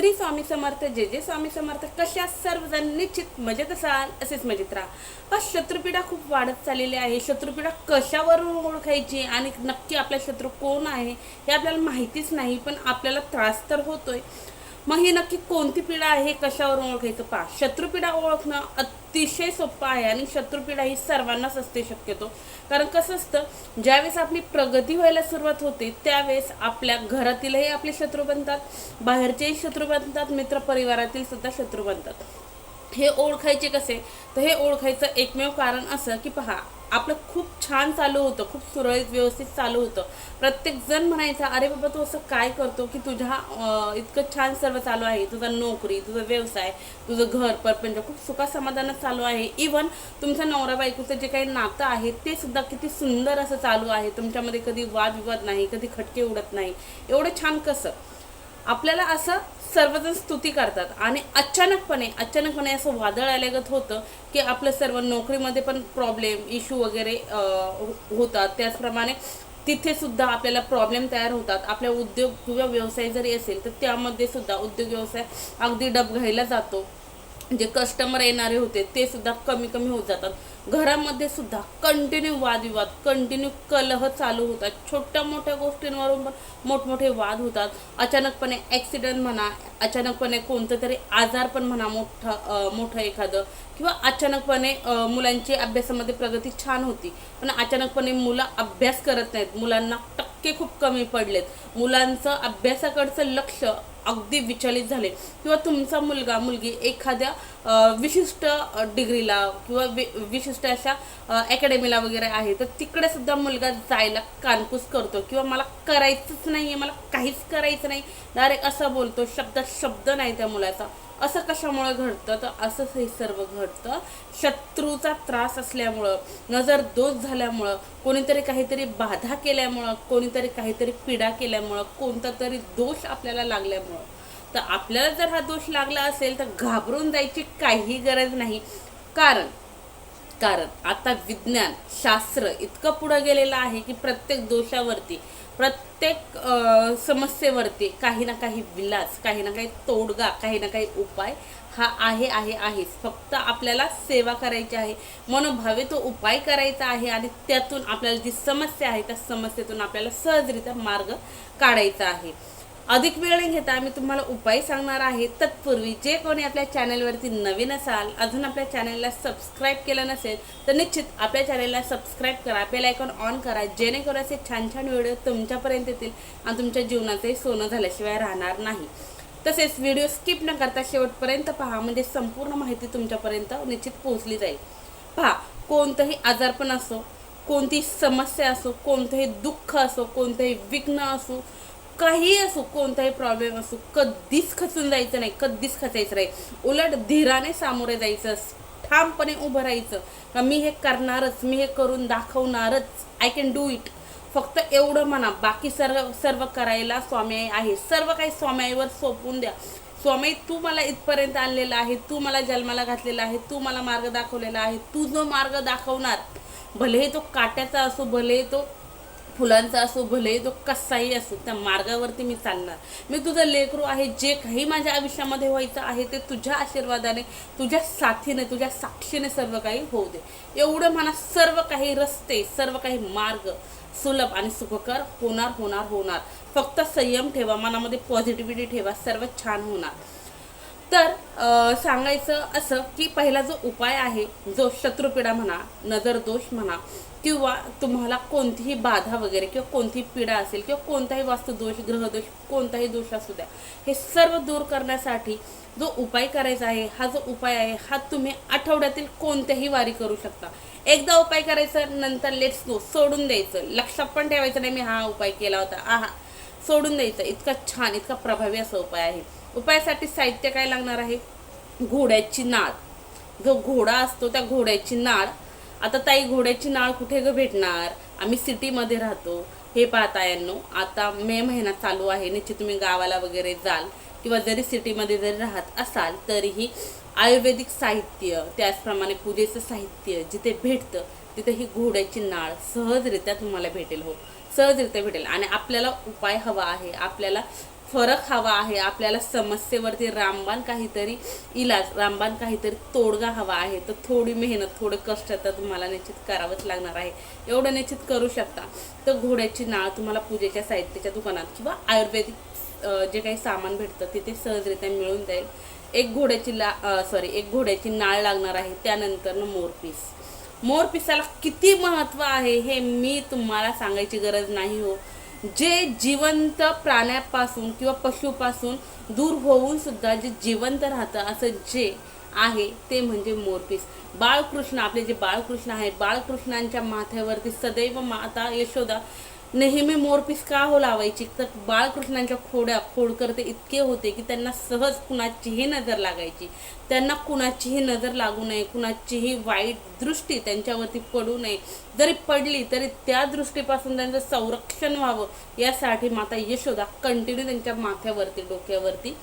श्री स्वामी समर्थ जे जे स्वामी समर्थ कशा सर्वजण निश्चित मजेत असाल असेच मजेत राहा. पण शत्रुपीडा खूप वाढत चाललेली आहे. शत्रुपीडा कशावरून ओळखायची आणि नक्की आपला शत्रू कोण आहे हे आपल्याला माहितीच नाही पण आपल्याला त्रास तर होतोय. मग ही नक्की कोणती पीडा आहे कशावरून ओळखायचं पहा. शत्रुपीडा ओळखणं अतिशय सोपं आहे आणि शत्रुपीडा ही सर्वांनाच असते शक्यतो. कारण कसं असतं ज्यावेळेस आपली प्रगती व्हायला सुरुवात होते त्यावेळेस आपल्या घरातीलही आपले शत्रू बनतात बाहेरचेही शत्रू बनतात मित्र परिवारातील सुद्धा शत्रू बनतात. हे ओळखायचे कसे? तर हे ओळखायचं एकमेव कारण असं की पहा आपलं खूप छान चालू होतं खूप सुरळीत व्यवस्थित चालू होतं. प्रत्येकजण म्हणायचा अरे बाबा तू असं काय करतो की तुझ्या इतकं छान सर्व चालू आहे. तुझा नोकरी तुझा व्यवसाय तुझं घर परपंच खूप सुखासमाधानात चालू आहे. इवन तुमचं नवरा बायकोचं जे काही नातं आहे ते सुद्धा किती सुंदर असं चालू आहे. तुमच्यामध्ये कधी वादविवाद नाही कधी खटके उडत नाही. एवढं छान कसं? आपल्याला असं सर्वजण स्तुती करतात. आणि अचानकपणे अचानकपणे असं वादळ आल्यागत होतं की आपलं सर्व नोकरीमध्ये पण प्रॉब्लेम इश्यू वगैरे हो- होतात. त्याचप्रमाणे तिथे सुद्धा आपल्याला प्रॉब्लेम तयार होतात. आपल्या उद्योग किंवा व्यवसाय जरी असेल तर त्यामध्ये सुद्धा उद्योग व्यवसाय अगदी डबघाईला जातो. जे कस्टमर येणारे होते ते सुद्धा कमी कमी होत जातात. घरामध्ये सुद्धा कंटिन्यू वादविवाद कंटिन्यू कलह चालू होतात. छोट्या मोठ्या गोष्टींवरून पण मोठमोठे वाद होतात. अचानकपणे ॲक्सिडेंट म्हणा अचानकपणे कोणतं तरी आजार पण म्हणा मोठं मोठं एखादं. किंवा अचानकपणे मुलांची अभ्यासामध्ये प्रगती छान होती. पण अचानकपणे मुलं अभ्यास करत नाहीत. मुलांना टक्के खूप कमी पडलेत. मुलांचं अभ्यासाकडचं लक्ष अगदी विचलित झाले. किंवा तुमचा मुलगा मुलगी एखाद्या विशिष्ट डिग्रीला किंवा वि विशिष्ट अशा अकॅडमीला वगैरे आहे तर तिकडे सुद्धा मुलगा जायला कानकूस करतो किंवा मला करायचंच नाही आहे मला काहीच करायचं नाही. डायरेक्ट असं बोलतो शब्दात शब्द नाही त्या मुलाचा. असं कशामुळे घडतं? तर असंच हे सर्व घडतं. शत्रूचा त्रास असल्यामुळं नजर दोष झाल्यामुळं कोणीतरी काहीतरी बाधा केल्यामुळं कोणीतरी काहीतरी पीडा केल्यामुळं कोणता तरी दोष आपल्याला लागल्यामुळं तर आपल्याला जर हा दोष लागला असेल तर घाबरून जायची काही गरज नाही. कारण कारण आता विज्ञान शास्त्र इतकं पुढं गेलेलं आहे की प्रत्येक दोषावरती प्रत्येक समस्येवरती काही ना काही विलास काही ना काही तोडगा काही ना काही उपाय हा आहे आहे आहेच. फक्त आपल्याला सेवा करायची आहे. मनोभावे तो उपाय करायचा आहे आणि त्यातून आपल्याला जी समस्या आहे त्या समस्येतून आपल्याला सहजरित्या मार्ग काढायचा आहे. अधिक वेळ न घेता आम्ही तुम्हाला उपाय सांगणार आहे. तत्पूर्वी जे कोणी आपल्या चॅनलवरती नवीन असाल अजून आपल्या चॅनलला सबस्क्राईब केलं नसेल तर निश्चित आपल्या चॅनलला सबस्क्राईब करा बेल आयकॉन ऑन करा जेणेकरून असे छान छान व्हिडिओ तुमच्यापर्यंत येतील आणि तुमच्या जीवनाचंही सोनं झाल्याशिवाय राहणार नाही. तसेच व्हिडिओ स्किप न करता शेवटपर्यंत पहा म्हणजे संपूर्ण माहिती तुमच्यापर्यंत निश्चित पोहोचली जाईल. पहा कोणतंही आजारपण असो कोणतीही समस्या असो कोणतंही दुःख असो कोणतंही विघ्न असो काही असो कोणताही प्रॉब्लेम असो कधीच खचून जायचं नाही कधीच खचायचं नाही. उलट धीराने सामोरे जायचं ठामपणे उभं राहायचं. का मी हे करणारच मी हे करून दाखवणारच. आय कॅन डू इट फक्त एवढं म्हणा बाकी सर्व सर्व करायला स्वामी आहे. सर्व काही स्वामी सोपून सोपवून द्या. स्वामी तू मला इथपर्यंत आणलेला आहे तू मला जन्माला घातलेला आहे तू मला मार्ग दाखवलेला आहे. तू जो मार्ग दाखवणार भलेही तो काट्याचा असो भलेही तो फुलांचा असो भले तो कसाही असो त्या मार्गावरती मी चालणार. मी तुझं लेकरू आहे जे काही माझ्या आयुष्यामध्ये व्हायचं आहे ते तुझ्या आशीर्वादाने तुझ्या साथीने तुझ्या साक्षीने सर्व काही होऊ दे. एवढं म्हणा सर्व काही रस्ते सर्व काही मार्ग सुलभ आणि सुखकर होणार होणार होणार. फक्त संयम ठेवा मनामध्ये पॉझिटिव्हिटी ठेवा सर्व छान होणार. तर सांगायचं असं की पहिला जो उपाय आहे जो शत्रुपीडा म्हणा नजर दोष म्हणा किंवा तुम्हाला कोणतीही बाधा वगैरे किंवा कोणतीही पीडा असेल किंवा कोणताही वास्तुदोष ग्रहदोष कोणताही दोष असू द्या हे सर्व दूर करण्यासाठी जो उपाय करायचा आहे हा जो उपाय आहे हा तुम्ही आठवड्यातील कोणत्याही वारी करू शकता. एकदा उपाय करायचा नंतर लेट्स गो सोडून द्यायचं. लक्षात पण ठेवायचं नाही मी हा उपाय केला होता. आहा सोडून द्यायचं. इतका छान इतका प्रभावी असा उपाय आहे. उपायासाठी साहित्य काय लागणार आहे? घोड्याची नाळ. जो घोडा असतो त्या घोड्याची नाळ. आता ताई घोड्याची नाळ कुठे ग भेटणार? आम्ही सिटीमध्ये राहतो. हे पाहता यांनो आता मे महिना चालू आहे. निश्चित तुम्ही गावाला वगैरे जाल किंवा जरी सिटीमध्ये जरी राहत असाल तरीही आयुर्वेदिक साहित्य त्याचप्रमाणे पूजेचं साहित्य जिथे भेटतं तिथे ही घोड्याची नाळ सहजरित्या तुम्हाला भेटेल हो. सहजरित्या भेटेल. आणि आपल्याला उपाय हवा आहे. आपल्याला फरक हवा आहे. आपल्याला समस्येवरती रामबाण काहीतरी इलाज रामबाण काहीतरी तोडगा हवा आहे. तर थोडी मेहनत थोडे कष्ट तर तुम्हाला निश्चित करावंच लागणार आहे. एवढं निश्चित करू शकता. तर घोड्याची नाळ तुम्हाला पूजेच्या साहित्याच्या दुकानात किंवा आयुर्वेदिक जे काही सामान भेटतं तिथे सहजरित्या मिळून जाईल. एक घोड्याची ला सॉरी एक घोड्याची नाळ लागणार आहे. त्यानंतर मोरपीस मोरपिसाला किती महत्त्व आहे हे मी तुम्हाला सांगायची गरज नाही हो. जे जिवंत प्राण्यापासून किंवा पशुपासून दूर होऊन सुद्धा जे जिवंत राहतं असं जे आहे ते म्हणजे मोरपीस. बाळकृष्ण आपले जे बाळकृष्ण आहे बाळकृष्णांच्या माथ्यावरती सदैव माता यशोदा नेहमी मोरपीस का हो लावायची. तर बाळकृष्णांच्या खोड्या खोडकर ते इतके होते की त्यांना सहज कुणाचीही नजर लागायची. त्यांना कुणाचीही नजर लागू नये कुणाचीही वाईट दृष्टी त्यांच्यावरती पडू नये. जरी पडली तरी त्या दृष्टीपासून त्यांचं संरक्षण व्हावं यासाठी माता यशोदा कंटिन्यू त्यांच्या माथ्यावरती डोक्यावरती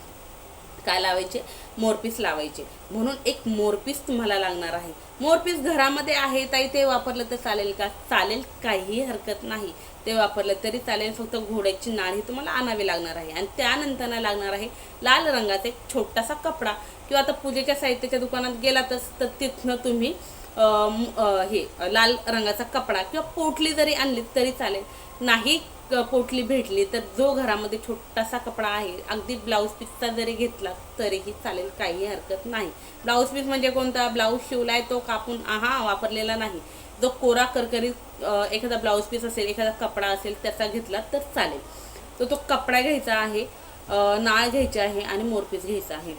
काय लावायचे? मोरपीस लावायचे. म्हणून एक मोरपीस तुम्हाला लागणार आहे. मोरपीस घरामध्ये आहे ताई ते वापरलं तर चालेल का? चालेल काहीही हरकत नाही. ते वापरलं तरी चालेल फक्त घोड्याची नाळ ही तुम्हाला आणावी लागणार आहे. आणि त्यानंतर लागणार आहे लाल रंगाचा एक छोटासा कपडा. किंवा आता पूजेच्या साहित्याच्या दुकानात गेलातच तर तिथनं तुम्ही हे लाल रंगाचा कपडा किंवा पोटली जरी आणली तरी चालेल. नाही क- पोटली भेटली तर जो घरामध्ये छोटासा कपडा आहे अगदी ब्लाऊज पीसचा जरी घेतला तरीही चालेल काही हरकत नाही. ब्लाऊज पीस म्हणजे कोणता? ब्लाऊज शिवलाय तो कापून आहा वापरलेला नाही. जो कोरा करकरीत एखादा ब्लाऊज पीस असेल एखादा कपडा असेल त्याचा घेतला तर चालेल. तर तो कपडा घ्यायचा आहे नाळ घ्यायचा आहे आणि मोरपीस घ्यायचा आहे.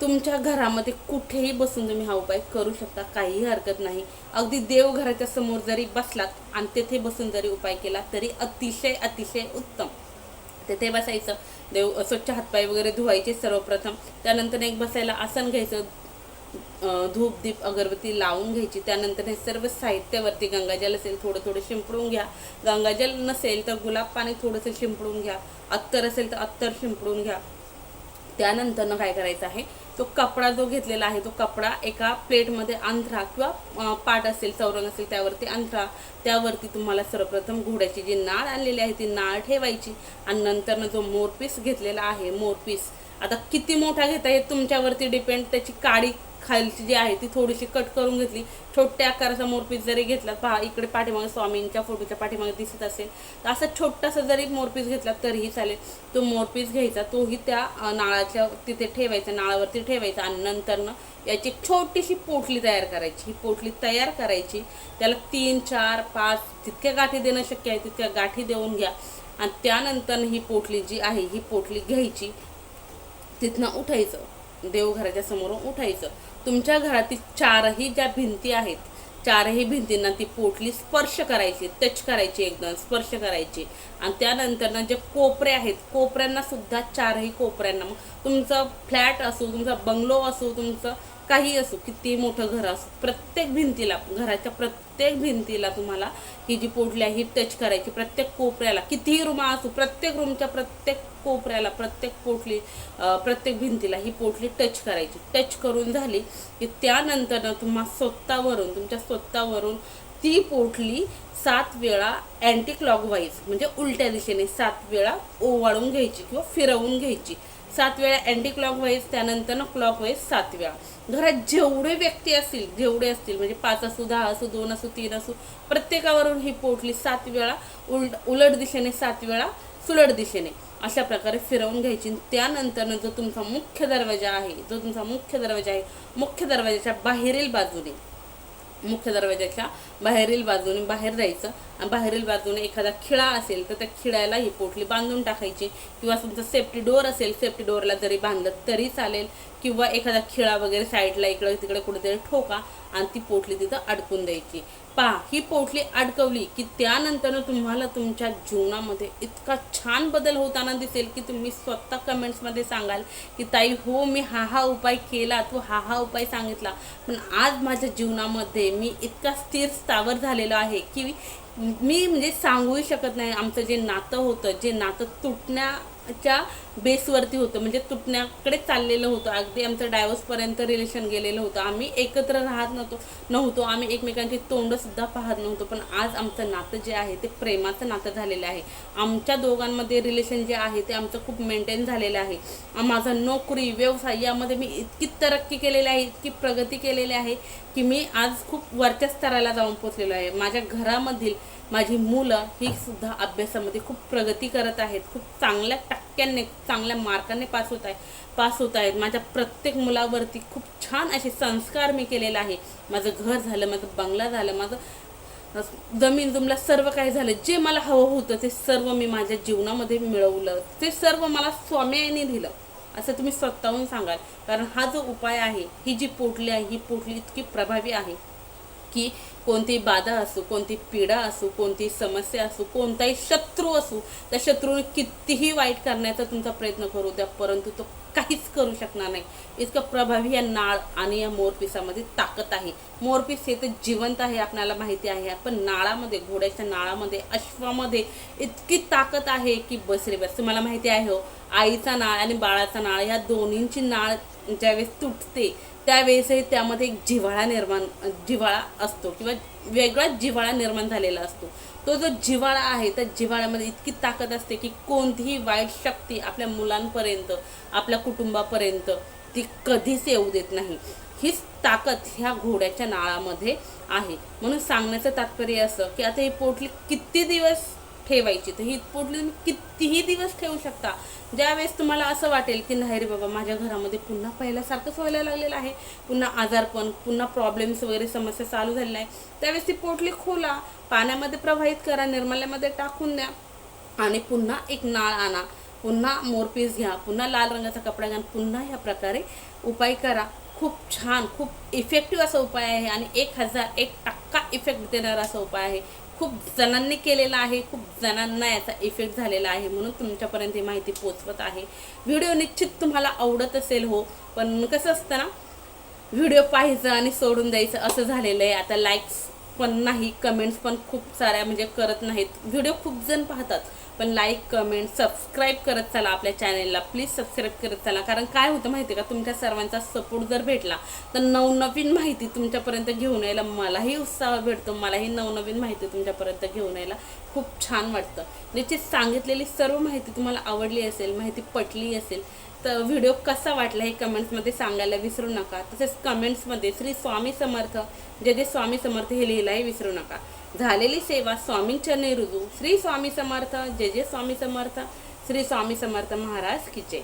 तुमच्या घरामध्ये कुठेही बसून तुम्ही हा उपाय करू शकता काहीही हरकत नाही. अगदी देवघराच्या समोर जरी बसलात आणि तेथे बसून जरी उपाय केला तरी अतिशय अतिशय उत्तम. तेथे बसायचं देव स्वच्छ हातपाय वगैरे धुवायचे सर्वप्रथम. त्यानंतर एक बसायला आसन घ्यायचं धूप दीप अगरबत्ती लावून घ्यायची. त्यानंतर हे सर्व साहित्यावरती गंगाजल असेल थोडं थोडं शिंपडून घ्या. गंगाजल नसेल तर गुलाब पाणी थोडंसं शिंपडून घ्या. अत्तर असेल तर अत्तर शिंपडून घ्या. त्यानंतरनं काय करायचं आहे? तो कपडा जो घेतलेला आहे तो कपडा एका प्लेटमध्ये अंथरा किंवा पाट असेल चौरंग असेल त्यावरती अंथरा. त्यावरती तुम्हाला सर्वप्रथम घोड्याची जी नाळ आणलेली आहे ती नाळ ठेवायची आणि नंतरनं जो मोरपीस घेतलेला आहे मोरपीस. आता किती मोठा घेता हे तुमच्यावरती डिपेंड. त्याची काडी खालची जी आहे ती थोडीशी कट करून घेतली. छोट्या आकाराचा मोरपीस जरी घेतला पहा इकडे पाठीमागे स्वामींच्या फोटोच्या पाठीमागे दिसत असेल. तर असा छोटासा जरी मोरपीस घेतला तरीही चालेल. तो मोरपीस घ्यायचा तोही त्या नाळाच्या तिथे ठेवायचा नाळावरती ठेवायचा आणि नंतरनं याची एक छोटीशी पोटली तयार करायची. ही पोटली तयार करायची. त्याला तीन चार पाच जितक्या गाठी देणं शक्य आहे तितक्या गाठी देऊन घ्या. आणि त्यानंतर ही पोटली जी आहे ही पोटली घ्यायची. तिथनं उठायचं. देवघराच्या समोरून उठायचं. तुमच्या घरातील चारही ज्या भिंती आहेत चारही भिंतींना ती पोटली स्पर्श करायची टच करायची एकदम स्पर्श करायची. आणि त्यानंतर जे कोपरे आहेत कोपऱ्यांना सुद्धा चारही कोपऱ्यांना. मग तुमचं फ्लॅट असो तुमचा बंगलो असो तुमचं काही असो किती मोठं घर असो प्रत्येक भिंतीला घराच्या प्रत्येक भिंतीला तुम्हाला ही जी पोटली आहे ही टच करायची. प्रत्येक कोपऱ्याला कितीही रूम असो प्रत्येक रूमच्या प्रत्येक कोपऱ्याला प्रत्येक पोटली प्रत्येक भिंतीला ही पोटली टच करायची. टच करून झाली की त्यानंतर तुम्हा स्वतःवरून तुमच्या स्वतःवरून ती पोटली सात वेळा अँटी क्लॉकवाईज म्हणजे उलट्या दिशेने सात वेळा ओवाळून घ्यायची किंवा फिरवून घ्यायची. सात वेळा अँटी क्लॉकवाईज त्यानंतर क्लॉकवाईज सात वेळा घरात जेवढे व्यक्ती असतील जेवढे असतील म्हणजे पाच असू दहा असू दोन असू तीन असू प्रत्येकावरून ही पोटली सात वेळा उलट उलट दिशेने सात वेळा सुलट दिशेने अशा प्रकारे फिरवून घ्यायची. त्यानंतरनं त्यानंतर जो तुमचा मुख्य दरवाजा आहे जो तुमचा मुख्य दरवाजा आहे मुख्य दरवाजाच्या बाहेरील बाजूने मुख्य दरवाजाच्या बाहेरील बाजूने बाहेर जायचं आणि बाहेरील बाजूने एखादा खिळा असेल तर त्या खिळ्याला ही पोटली बांधून टाकायची. किंवा तुमचं सेफ्टी डोअर असेल सेफ्टी डोअरला जरी बांधलं तरी चालेल. किंवा एखादा खिळा वगैरे साईडला इकडं तिकडे कुठेतरी ठोका आणि ती पोटली तिथं अडकून द्यायची. पहा ही पोटली अडकवली की त्यानंतर तुम्हाला तुमच्या जीवनामध्ये इतका छान बदल होताना दिसेल की तुम्ही स्वतः कमेंट्समध्ये सांगाल की ताई हो मी हा हा उपाय केला तू हा हा उपाय सांगितला. पण आज माझ्या जीवनामध्ये मी इतका स्थिर स्थावर झालेलो आहे की मी म्हणजे सांगूही शकत नाही. आमचं जे नातं होतं जे नातं तुटण्या च्या बेसवरती होतं. म्हणजे तुटण्याकडे चाललेलं होतं. अगदी आमचं डायव्हर्सपर्यंत रिलेशन गेलेलं होतं. आम्ही एकत्र राहत नव्हतो नव्हतो. आम्ही एकमेकांची तोंडसुद्धा पाहत नव्हतो. पण आज आमचं नातं जे आहे ते प्रेमाचं नातं झालेलं आहे. आमच्या दोघांमध्ये रिलेशन जे आहे ते आमचं खूप मेंटेन झालेलं आहे. माझा नोकरी व्यवसाय यामध्ये मी इतकी तरक्की केलेली आहे इतकी प्रगती केलेली आहे की मी आज खूप वरच्या स्तराला जाऊन पोचलेलो आहे. माझ्या घरामधील माझी मुलं ही सुद्धा अभ्यासामध्ये खूप प्रगती करत आहेत. खूप चांगल्या टक्क्याने चांगल्या मार्काने पास होत आहे पास होत आहेत. माझ्या प्रत्येक मुलावरती खूप छान असे संस्कार मी केलेला आहे. माझं घर झालं माझं बंगला झालं माझं जमीन जुमला सर्व काही झालं. जे मला हवं होतं ते सर्व मी माझ्या जीवनामध्ये मिळवलं. ते सर्व मला स्वाम्याने दिलं. असं तुम्ही स्वतःहून सांगाल. कारण हा जो उपाय आहे ही जी पोटली आहे ही पोटली इतकी प्रभावी आहे की कोणती बाधा असू कोणती पीडा असू कोणती समस्या असू कोणताही शत्रू असू त्या शत्रूने कितीही वाईट करण्याचा तुमचा प्रयत्न करू द्या परंतु तो काहीच करू शकणार नाही. इतकं प्रभावी या नाळ आणि या मोरपिसामध्ये ताकद आहे. मोरपीस हे तर जिवंत आहे आपल्याला माहिती आहे. पण नाळामध्ये घोड्याच्या नाळामध्ये अश्वामध्ये इतकी ताकद आहे की बस रे बस. तुम्हाला माहिती आहे हो आईचा नाळ आणि बाळाचा नाळ या दोन्हींची नाळ ज्यावेळेस तुटते त्यावेळेसही त्यामध्ये एक जिव्हाळा निर्माण जिव्हाळा असतो किंवा वेगळाच जिव्हाळा निर्माण झालेला असतो. तो जो जिव्हाळा आहे त्या जिव्हाळ्यामध्ये इतकी ताकद असते की कोणतीही वाईट शक्ती आपल्या मुलांपर्यंत आपल्या कुटुंबापर्यंत ती कधीच येऊ देत नाही. हीच ताकद ह्या घोड्याच्या नाळामध्ये आहे. म्हणून सांगण्याचं तात्पर्य असं की आता ही पोटली किती दिवस ठेवायची. तर ही पोटली तुम्ही कितीही दिवस ठेवू शकता. ज्यावेळेस तुम्हाला असं वाटेल की नाही रे बाबा माझ्या घरामध्ये पुन्हा पहिल्यासारखंच व्हायला लागलेलं आहे. पुन्हा आजारपण पुन्हा प्रॉब्लेम्स वगैरे समस्या चालू झालेल्या आहे त्यावेळेस ती पोटली खोला. पाण्यामध्ये प्रवाहित करा निर्मल्यामध्ये टाकून द्या. आणि पुन्हा एक नाळ आणा. पुन्हा मोरपीस घ्या. पुन्हा लाल रंगाचा कपडा घ्या. पुन्हा ह्या प्रकारे उपाय करा. खूप छान खूप इफेक्टिव्ह असा उपाय आहे. आणि एक हजार एक टक्का इफेक्ट देणारा असा उपाय आहे. खूप जणांनी केलेला आहे खूप जणांना याचा इफेक्ट झालेला आहे म्हणून तुमच्यापर्यंत ही माहिती पोचवत आहे. व्हिडिओ निश्चित तुम्हाला आवडत असेल हो पण कसं असतं ना व्हिडिओ पाहायचं आणि सोडून द्यायचं असं झालेलं आहे. आता लाईक्स पण नाही कमेंट्स पण खूप साऱ्या म्हणजे करत नाहीत. व्हिडिओ खूप जण पाहतात. पण लाईक कमेंट सबस्क्राईब करत चला आपल्या चॅनेलला प्लीज सबस्क्राईब करत चला. कारण काय होतं माहिती आहे का? तुमच्या सर्वांचा सपोर्ट जर भेटला तर नवनवीन माहिती तुमच्यापर्यंत घेऊन यायला मलाही उत्साह भेटतो. मलाही नवनवीन माहिती तुमच्यापर्यंत घेऊन यायला खूप छान वाटतं. निश्चित सांगितलेली सर्व माहिती तुम्हाला आवडली असेल माहिती पटली असेल तर व्हिडिओ कसा वाटला हे कमेंट्समध्ये सांगायला विसरू नका. तसेच कमेंट्समध्ये श्री स्वामी समर्थ जे जे स्वामी समर्थ हे लिहिलाही विसरू नका. झालेली सेवा स्वामींच्या रुजू. श्री स्वामी समर्थ जे जे स्वामी समर्थ श्री स्वामी समर्थ महाराज किचे